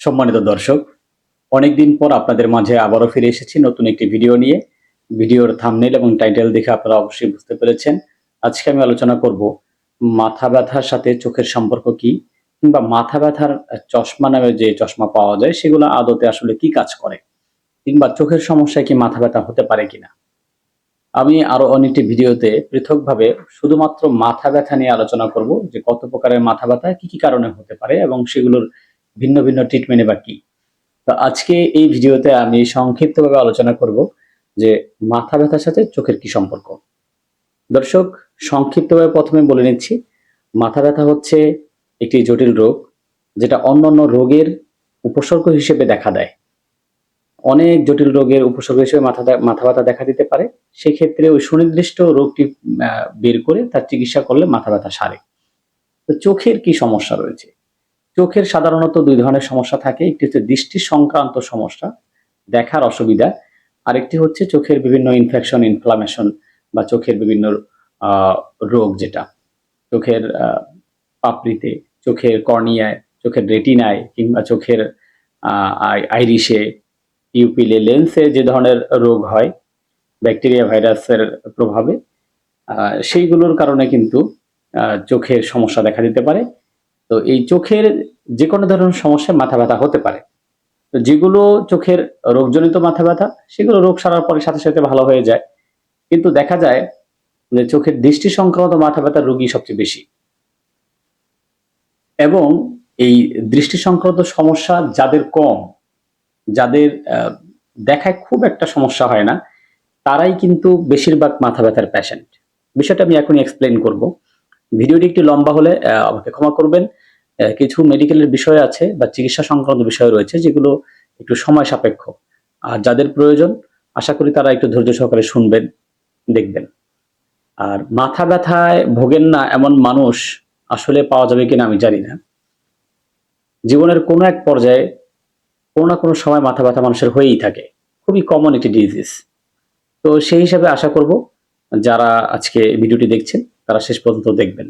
সম্মানিত দর্শক, অনেকদিন পর আপনাদের মাঝে আবারও ফিরে এসেছি নতুন একটি ভিডিও নিয়ে। ভিডিওর থামনেল এবং টাইটেল দেখে আপনারা অবশ্যই বুঝতে পেরেছেন। আজকে আমি আলোচনা করব, মাথা ব্যথার সাথে চোখের সম্পর্ক কি কিংবা মাথা ব্যথার চশমা নামে যে চশমা পাওয়া যায়, সেগুলো আদতে আসলে কি কাজ করে কিংবা চোখের সমস্যায় কি মাথা ব্যথা হতে পারে কিনা। আমি আরও অনেকটি ভিডিওতে পৃথকভাবে শুধুমাত্র মাথা ব্যথা নিয়ে আলোচনা করব, যে কত প্রকারের মাথা ব্যথা, কি কি কারণে হতে পারে এবং সেগুলোর ভিন্ন ভিন্ন ট্রিটমেন্টে বা কি? তো আজকে এই ভিডিওতে আমি সংক্ষিপ্তভাবে আলোচনা করব যে মাথা ব্যথার সাথে চোখের কি সম্পর্ক? দর্শক, সংক্ষিপ্তভাবে প্রথমে বলে নিচ্ছি, মাথা ব্যথা হচ্ছে একটি জটিল রোগ যেটা অন্যান্য রোগের উপসর্গ হিসেবে দেখা দেয়। অনেক জটিল রোগের উপসর্গ হিসেবে মাথা মাথা ব্যথা দেখা দিতে পারে। সেক্ষেত্রে ওই সুনির্দিষ্ট রোগটি বের করে তার চিকিৎসা করলে মাথা ব্যথা সারে। তো চোখের কি সমস্যা রয়েছে? চোখের সাধারণত দুই ধরনের সমস্যা থাকে। একটি হচ্ছে দৃষ্টি সংক্রান্ত সমস্যা, দেখার অসুবিধা। আরেকটি হচ্ছে চোখের বিভিন্ন ইনফেকশন ইনফ্লামেশন বা চোখের বিভিন্ন রোগ যেটা। চোখের পাপড়িতে, চোখের কর্নিয়ায়, চোখের রেটিনায় কিংবা চোখের আইরিশে ইউপিলে লেন্সে যে ধরনের রোগ হয়, ব্যাকটেরিয়া ভাইরাসের প্রভাবে সেইগুলোর কারণে কিন্তু চোখের সমস্যা দেখা দিতে পারে। তো এই চোখের যে কোনো ধরনের সমস্যায় মাথা ব্যথা হতে পারে। তো যেগুলো চোখের রোগজনিত মাথা ব্যথা, সেগুলো রোগ সারার পরে সাথে সাথে ভালো হয়ে যায়। কিন্তু দেখা যায় যে চোখের দৃষ্টি সংক্রান্ত মাথা ব্যথার রোগী সবচেয়ে বেশি। এবং এই দৃষ্টি সংক্রান্ত সমস্যা যাদের কম, যাদের দেখায় খুব একটা সমস্যা হয় না, তারাই কিন্তু বেশিরভাগ মাথা ব্যথার প্যাশেন্ট বিষয়টা আমি এখনই এক্সপ্লেন করব। ভিডিওটি একটু লম্বা হলে আমাকে ক্ষমা করবেন। কিছু মেডিকেলের বিষয় আছে বা চিকিৎসা সংক্রান্ত বিষয় রয়েছে যেগুলো একটু সময় সাপেক্ষ। আর যাদের প্রয়োজন, আশা করি তারা একটু ধৈর্য সহকারে শুনবেন, দেখবেন। আর মাথা ব্যথায় ভোগেন না এমন মানুষ আসলে পাওয়া যাবে কিনা আমি জানি না। জীবনের কোনো এক পর্যায়ে কোনো না কোনো সময় মাথা ব্যথা মানুষের হয়েই থাকে। খুবই কমন একটি ডিজিজ তো সেই হিসাবে আশা করব যারা আজকে ভিডিওটি দেখছেন তারা শেষ পর্যন্ত দেখবেন।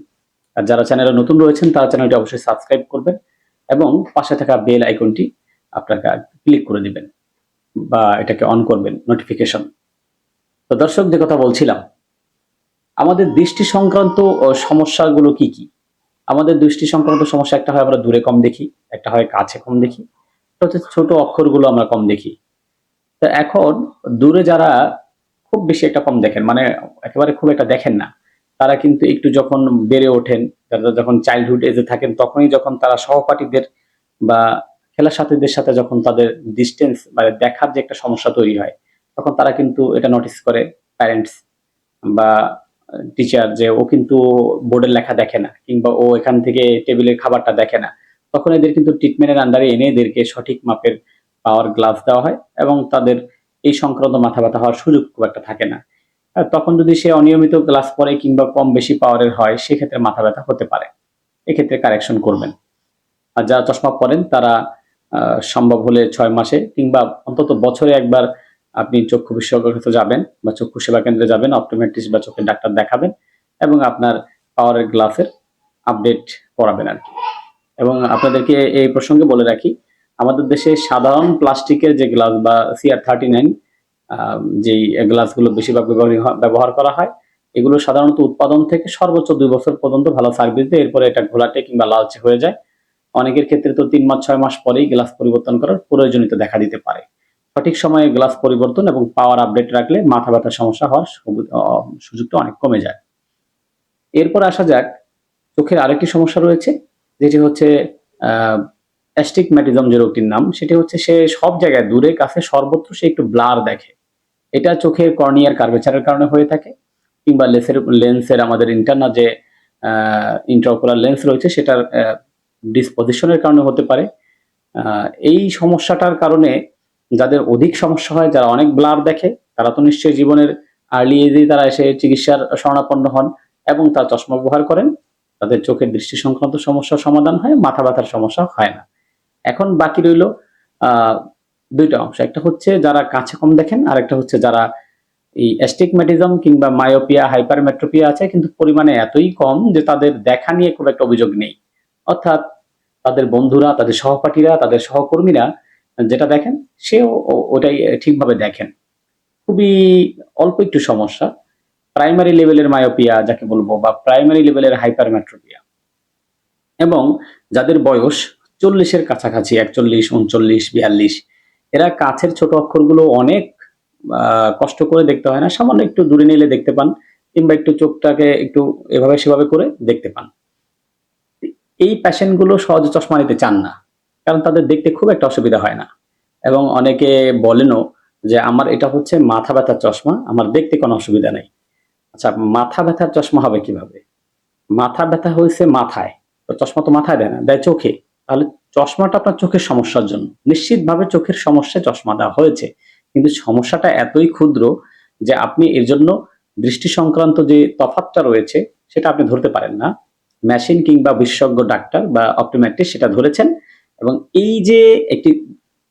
আর যারা চ্যানেলে নতুন রয়েছেন, তারা চ্যানেলটি অবশ্যই সাবস্ক্রাইব করবেন এবং পাশে থাকা বেল আইকনটি আপনাকে ক্লিক করে দিবেন বা এটাকে অন করবেন নোটিফিকেশন তো দর্শক, যে কথা বলছিলাম, আমাদের দৃষ্টি সংক্রান্ত সমস্যাগুলো কি কি? আমাদের দৃষ্টি সংক্রান্ত সমস্যা একটা হয়, আমরা দূরে কম দেখি, একটা হয় কাছে কম দেখি হচ্ছে ছোট অক্ষরগুলো আমরা কম দেখি। তো এখন দূরে যারা খুব বেশি একটা কম দেখেন মানে একেবারে খুব একটা দেখেন না তারা কিন্তু একটু যখন বেড়ে ওঠেন, তারা যখন চাইল্ডহুড এজে থাকেন, তখনই যখন তারা সহপাঠীদের বা খেলার সাথীদের সাথে যখন তাদের ডিস্টেন্স মানে দেখার যে একটা সমস্যা তৈরি হয়, তখন তারা কিন্তু এটা নোটিস করে প্যারেন্টস বা টিচার যে ও কিন্তু বোর্ডের লেখা দেখে না কিংবা ও এখান থেকে টেবিলের খাবারটা দেখে না। তখন এদের কিন্তু ট্রিটমেন্টের আন্ডারে এনে এদেরকে সঠিক মাপের পাওয়ার গ্লাস দেওয়া হয় এবং তাদের এই সংক্রান্ত মাথা ব্যথা হওয়ার সুযোগ খুব একটা থাকে না। তখন যদি সে অনিয়মিত গ্লাস পরে কিংবা কম বেশি পাওয়ারের হয়, সেক্ষেত্রে মাথা ব্যথা হতে পারে। এক্ষেত্রে কারেকশন করবেন। আর যারা চশমা পরেন, তারা সম্ভব হলে ছয় মাসে কিংবা অন্তত বছরে একবার আপনি চক্ষু বিশেষজ্ঞের কাছে যাবেন বা চক্ষু সেবা কেন্দ্রে যাবেন অপটোমেট্রিস্ট বা চোখের ডাক্তার দেখাবেন এবং আপনার পাওয়ারের গ্লাসের আপডেট করাবেন আর কি। এবং আপনাদেরকে এই প্রসঙ্গে বলে রাখি, আমাদের দেশে সাধারণ প্লাস্টিকের যে গ্লাস বা সিআর থার্টি নাইন যেই গ্লাসগুলো বেশিরভাগ ব্যবহার করা হয়, এগুলো সাধারণত উৎপাদন থেকে সর্বোচ্চ দুই বছর পর্যন্ত ভালো সার্ভিস দেয় এরপরে এটা ঘোলাটে কিংবা লালচে হয়ে যায়। অনেকের ক্ষেত্রে তো তিন মাস, ছয় মাস পরেই গ্লাস পরিবর্তন করার প্রয়োজনীয়তা দেখা দিতে পারে। সঠিক সময়ে গ্লাস পরিবর্তন এবং পাওয়ার আপডেট রাখলে মাথা ব্যথার সমস্যা হওয়ার সুযোগটা অনেক কমে যায়। এরপর আসা যাক, চোখের আরেকটি সমস্যা রয়েছে, যেটি হচ্ছে অ্যাস্টিগম্যাটিজম যে রোগটির নাম, সেটি হচ্ছে সে সব জায়গায় দূরে, কাছে সর্বত্র সে একটু ব্লার দেখে। এটা চোখের কর্নিয়ার কার্ভেচারের কারণে হয়ে থাকে, কিংবা লেন্সের লেন্সের আমাদের ইন্টারনাল যে ইন্ট্রাকুলার লেন্স রয়েছে সেটার ডিসপজিশনের কারণে হতে পারে। এই সমস্যাটার কারণে যাদের অধিক সমস্যা হয়, যারা অনেক ব্লার দেখে, তারা তো নিশ্চয়ই জীবনের আর্লি এজেই তারা এসে চিকিৎসার শরণাপন্ন হন এবং তার চশমা ব্যবহার করেন। তাদের চোখের দৃষ্টি সংক্রান্ত সমস্যার সমাধান হয়, মাথা ব্যথার সমস্যা হয় না। এখন বাকি রইল দুইটা অংশ, একটা হচ্ছে যারা কাছে কম দেখেন, আর একটা হচ্ছে যারা এই অ্যাস্টিগম্যাটিজম কিংবা মায়োপিয়া হাইপারমেট্রোপিয়া আছে, কিন্তু পরিমাণে এতই কম যে তাদের দেখা নিয়ে খুব একটা অভিযোগ নেই। অর্থাৎ তাদের বন্ধুরা, তাদের সহপাঠীরা, তাদের সহকর্মীরা যেটা দেখেন, সেও ওটাই ঠিকভাবে দেখেন। খুবই অল্প একটু সমস্যা। প্রাইমারি লেভেলের মায়োপিয়া যাকে বলব বা প্রাইমারি লেভেলের হাইপারমেট্রোপিয়া এবং যাদের বয়স চল্লিশের কাছাকাছি, একচল্লিশ, উনচল্লিশ, বিয়াল্লিশ এরা কাছের ছোট অক্ষরগুলো অনেক কষ্ট করে দেখতে হয় না। সামান্য একটু দূরে নিলে দেখতে পান, কিংবা একটু চোখটাকে একটু এভাবে সেভাবে করে দেখতে পান। এই প্যাশেন্টগুলো সহজে চশমা নিতে চান না, কারণ তাদের দেখতে খুব একটা অসুবিধা হয় না। এবং অনেকে বলেনও যে, আমার এটা হচ্ছে মাথা ব্যথার চশমা, আমার দেখতে কোনো অসুবিধা নেই। আচ্ছা মাথা ব্যথার চশমা হবে কীভাবে? মাথা ব্যথা হয়েছে মাথায়, তো চশমা তো মাথায় দেয় না, দেয় চোখে। তাহলে চশমাটা আপনার চোখের সমস্যার জন্য। নিশ্চিতভাবে চোখের সমস্যায় চশমা দেওয়া হয়েছে। কিন্তু সমস্যাটা এতই ক্ষুদ্র যে আপনি এর জন্য দৃষ্টি সংক্রান্ত যে তফাৎটা রয়েছে, সেটা আপনি ধরতে পারেন না। মেশিন কিংবা বিশেষজ্ঞ ডাক্তার বা অপটোমেট্রিস্ট সেটা ধরেছেন এবং এই যে একটি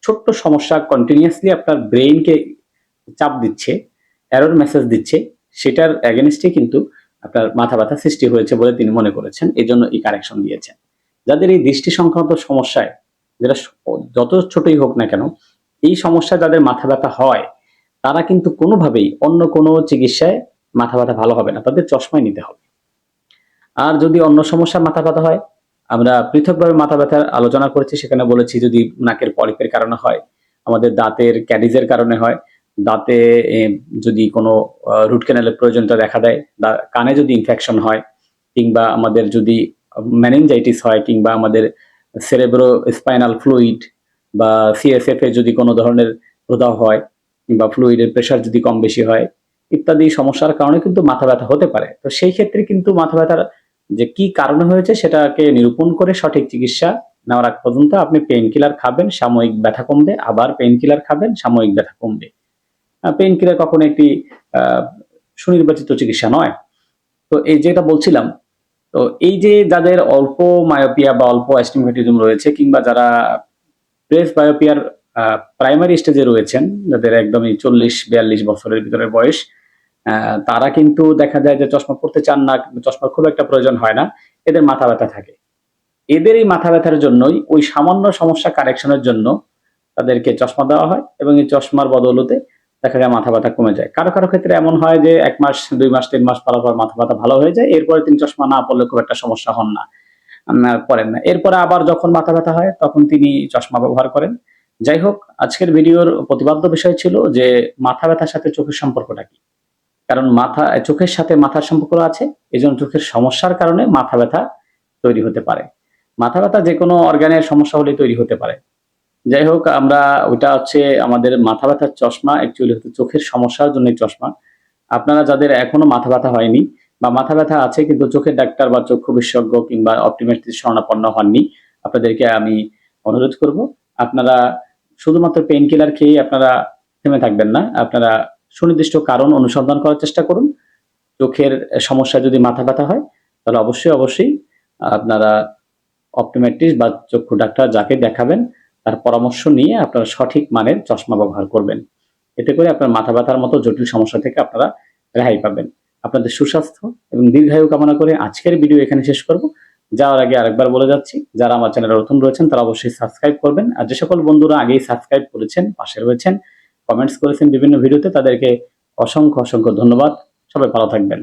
ছোট্ট সমস্যা কন্টিনিউয়াসলি আপনার ব্রেইনকে চাপ দিচ্ছে এরর মেসেজ দিচ্ছে, সেটার অ্যাগেনিস্টে কিন্তু আপনার মাথা ব্যথা সৃষ্টি হয়েছে বলে তিনি মনে করেছেন। এই জন্য এই কারেকশন দিয়েছেন। যাদের এই দৃষ্টি সংক্রান্ত সমস্যায় যেটা যত ছোটই হোক না কেন, এই সমস্যা যাদের মাথা ব্যথা হয়, তারা কিন্তু কোনোভাবেই অন্য কোনো চিকিৎসায় মাথা ব্যথা ভালো হবে না। তাদের চশমাই নিতে হবে। আর যদি অন্য সমস্যা মাথা ব্যথা হয়, আমরা পৃথকভাবে মাথা ব্যথার আলোচনা করেছি, সেখানে বলেছি যদি নাকের পলিপের কারণে হয়, আমাদের দাঁতের ক্যাডিজের কারণে হয়, দাঁতে যদি কোনো রুট ক্যানেলের প্রয়োজনটা দেখা দেয় কানে যদি ইনফেকশন হয়, কিংবা আমাদের যদি ম্যানেঞ্জাইটিস হয় কিংবা আমাদের সেরেব্রো স্পাইনাল ফ্লুইড বা সিএসএফ এ যদি কোনো ধরনের প্রদাহ হয় কিংবা ফ্লুইডের প্রেশার যদি কম বেশি হয়, ইত্যাদি সমস্যার কারণে কিন্তু মাথা ব্যথা হতে পারে। তো সেই ক্ষেত্রে কিন্তু মাথা ব্যথার যে কি কারণে হয়েছে সেটাকে নিরূপণ করে সঠিক চিকিৎসা নেওয়ার আগ পর্যন্ত আপনি পেইন কিলার খাবেন, সাময়িক ব্যথা কমবে, আবার পেইন কিলার খাবেন, সাময়িক ব্যথা কমবে। পেইন কিলার কখনো একটি সুনির্বাচিত চিকিৎসা নয়। তো এই যেটা বলছিলাম তো এই যে যাদের অল্প মায়োপিয়া বা অল্প অ্যাস্টিগমেটিজম রয়েছে কিংবা যারা প্রেস বায়োপিয়ার প্রাইমারি স্টেজে রয়েছেন, যাদের একদমই চল্লিশ, বিয়াল্লিশ বছরের ভিতরে বয়স তারা কিন্তু দেখা যায় যে চশমা পড়তে চান না, চশমার খুব একটা প্রয়োজন হয় না, এদের মাথা ব্যথা থাকে। এদের এই মাথা ব্যথার জন্যই ওই সামান্য সমস্যা কারেকশনের জন্য তাদেরকে চশমা দেওয়া হয় এবং এই চশমার বদৌলতে দেখা যায় মাথা ব্যথা কমে যায়। কারও কারও ক্ষেত্রে এমন হয় যে এক মাস, দুই মাস, তিন মাস পর মাথা ব্যথা ভালো হয়ে যায়, এরপরে তিনি চশমা না পড়লে খুব একটা সমস্যা হন না করেন না। এরপরে আবার যখন মাথা ব্যথা হয়, তখন তিনি চশমা ব্যবহার করেন। যাই হোক, আজকের ভিডিওর প্রতিপাদ্য বিষয় ছিল যে মাথা ব্যথার সাথে চোখের সম্পর্কটা কি? কারণ মাথা, চোখের সাথে মাথার সম্পর্ক আছে এই জন্য চোখের সমস্যার কারণে মাথা ব্যথা তৈরি হতে পারে। মাথা ব্যথা যে কোনো অর্গানের সমস্যা হলে তৈরি হতে পারে। যাই হোক আমরা ওইটা হচ্ছে আমাদের মাথা ব্যথার চশমা অ্যাকচুয়ালি হচ্ছে চোখের সমস্যার জন্য চশমা। আপনারা যাদের এখনও মাথা ব্যথা হয়নি বা মাথা ব্যথা আছে কিন্তু চোখের ডাক্তার বা চক্ষু বিশেষজ্ঞ কিংবা অপটিমেট্রিস্ট শরণাপন্ন হননি, আপনাদেরকে আমি অনুরোধ করব, আপনারা শুধুমাত্র পেইন কিলার খেয়েই আপনারা থেমে থাকবেন না, আপনারা সুনির্দিষ্ট কারণ অনুসন্ধান করার চেষ্টা করুন। চোখের সমস্যা যদি মাথা ব্যথা হয়, তাহলে অবশ্যই অবশ্যই আপনারা অপটোমেট্রিস্ট বা চক্ষু ডাক্তার যাকে দেখাবেন তার পরামর্শ নিয়ে আপনারা সঠিক মানের চশমা ব্যবহার করবেন। এতে করে আপনার মাথা ব্যথার মতো জটিল সমস্যা থেকে আপনারা রেহাই পাবেন। আপনাদের সুস্বাস্থ্য এবং দীর্ঘায়ু কামনা করে আজকের ভিডিও এখানে শেষ করব। যাওয়ার আগে আরেকবার বলে যাচ্ছি, যারা আমার চ্যানেলে নতুন রয়েছেন, তারা অবশ্যই সাবস্ক্রাইব করবেন। আর যে সকল বন্ধুরা আগেই সাবস্ক্রাইব করেছেন, পাশে রয়েছেন, কমেন্টস করেছেন বিভিন্ন ভিডিওতে, তাদেরকে অসংখ্য অসংখ্য ধন্যবাদ। সবাই ভালো থাকবেন।